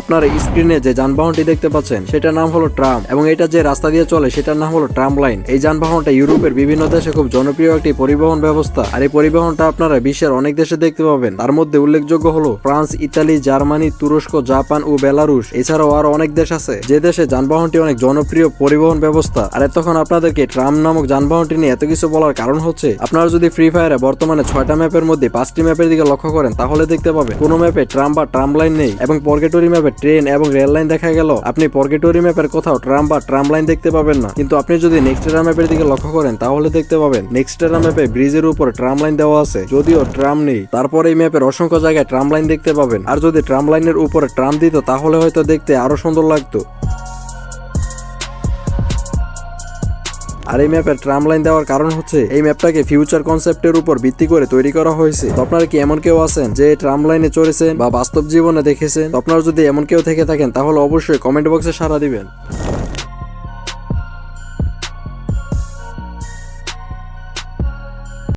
আপনার স্ক্রিনে যে যানবাহনটি দেখতে পাচ্ছেন, সেটার নাম হলো ট্রাম এবং এটা যে রাস্তা দিয়ে চলে, সেটার নাম হলো ট্রাম লাইন। এই যানবাহনটা ইউরোপের বিভিন্ন দেশে খুব জনপ্রিয় একটি পরিবহন ব্যবস্থা। আর এই পরিবহনটা আপনারা বিশ্বের অনেক দেশে দেখতে পাবেন। তার মধ্যে উল্লেখযোগ্য হলো ফ্রান্স, ইতালি, জার্মানি, তুরস্ক, জাপান ও বেলারুশ। এছাড়াও আরও অনেক দেশ আছে যে দেশে যানবাহনটি অনেক জনপ্রিয় পরিবহন ব্যবস্থা। আর তখন আপনাদেরকে ট্রাম নামক যানবাহনটি নিয়ে এত কিছু বলার কারণ হচ্ছে, আপনারা যদি ফ্রি ফায়ারে বর্তমানে ছয়টা ম্যাপের মধ্যে পাঁচটি ম্যাপের দিকে লক্ষ্য করেন, তাহলে দেখতে পাবেন কোনো ম্যাপে ট্রাম বা ট্রাম লাইন নেই এবং পর্গেটরি ম্যাপে ট্রেন এবং রেল লাইন দেখা গেল। আপনি পর্গেটোরি ম্যাপের কোথাও ট্রাম বা ট্রাম লাইন দেখতে পাবেন না। কিন্তু আপনি যদি নেক্সটেরা ম্যাপের দিকে লক্ষ্য করেন, তাহলে দেখতে পাবেন নেক্সটেরা ম্যাপে ব্রিজের উপর ট্রাম লাইন দেওয়া আছে। যদিও ট্রাম নেই, তারপর এই ম্যাপের অসংখ্য জায়গায় ট্রাম লাইন দেখতে পাবেন। আর যদি ট্রাম লাইনের উপরে ট্রাম দিত, তাহলে হয়তো দেখতে আরও সুন্দর লাগতো। আর এই ম্যাপের ট্রাম লাইন দেওয়ার কারণ হচ্ছে, এই ম্যাপটাকে ফিউচার কনসেপ্টের উপর ভিত্তি করে তৈরি করা হয়েছে। তো আপনারা কি এমন কেউ আছেন যে ট্রাম লাইনে চড়েছেন বা বাস্তব জীবনে দেখেছেন? আপনারা যদি এমন কেউ থেকে থাকেন, তাহলে অবশ্যই কমেন্ট বক্সে সারা দিবেন।